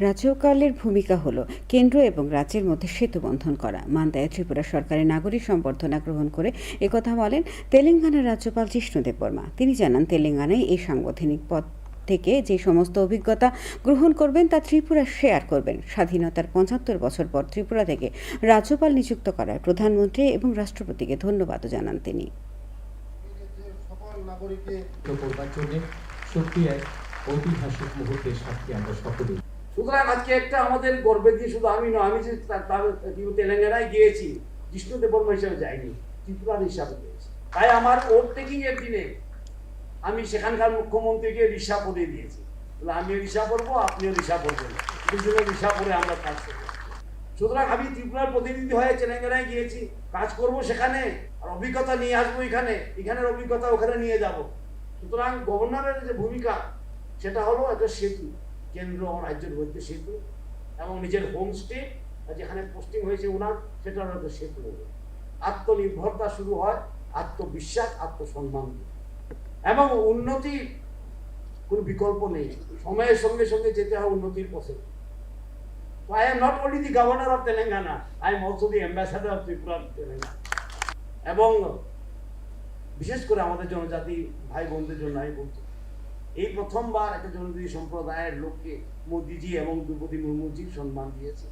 রাজ্যপালের ভূমিকা হল কেন্দ্র এবং রাজ্যের মধ্যে সেতু বন্ধন করা। মান্দায় ত্রিপুরা সরকারের নাগরিক সম্বর্ধনা গ্রহণ করে একথা বলেন তেলেঙ্গানার রাজ্যপাল জিষ্ণুদেব বর্মা। তিনি জানান, তেলেঙ্গানায় এই সাংবিধানিক পদ থেকে যে সমস্ত অভিজ্ঞতা গ্রহণ করবেন তা ত্রিপুরা শেয়ার করবেন। স্বাধীনতার পঁচাত্তর বছর পর ত্রিপুরা থেকে রাজ্যপাল নিযুক্ত করায় প্রধানমন্ত্রী এবং রাষ্ট্রপতিকে ধন্যবাদও জানান তিনি। ঐতিহাসিক মুহূর্তের সাক্ষী আমরা সকলেই। সুতরাং আজকে একটা আমাদের গর্বের দিয়ে শুধু আমি নয়, আমি তেলেঙ্গানায় গিয়েছি জিষ্ণু দেববর্মা হিসাবে যাইনি ত্রিপুরার হিসাবে গিয়েছি। তাই আমার ওর টেকিং এর দিনে আমি সেখানকার মুখ্যমন্ত্রীকে রিসা পরিয়ে দিয়েছি। আমিও রিসা পরবো আপনিও রিসা পরবেন দুজনে রিসা পরে আমরা কাজ করব। সুতরাং আমি ত্রিপুরার প্রতিনিধি হয়ে তেলেঙ্গানায় গিয়েছি, কাজ করব সেখানে, আর অভিজ্ঞতা নিয়ে আসব এখানে, এখানের অভিজ্ঞতা ওখানে নিয়ে যাব। সুতরাং গভর্নরের যে ভূমিকা, সেটা হলো একটা সেতু। কেন্দ্র রাজ্যের মধ্যে সেতু এবং নিজের হোমস্টে যেখানে পোস্টিং হয়েছে ওনার সেটা হলো একটা সেতু হবে। আত্মনির্ভরতা শুরু হয় আত্মবিশ্বাস আত্মসম্মান। এবং উন্নতির কোনো বিকল্প নেই সময়ের সঙ্গে সঙ্গে যেতে হয় উন্নতির পথে I am not only the governor of Telangana, I am also the ambassador of Tripura Telangana. এবং বিশেষ করে আমাদের জনজাতি ভাই বোনদের জন্য আমি বলছি এই প্রথমবার একটা জনজাতি সম্প্রদায়ের লোককে মোদিজি এবং দ্রৌপদী মুর্মুজির সম্মান দিয়েছে।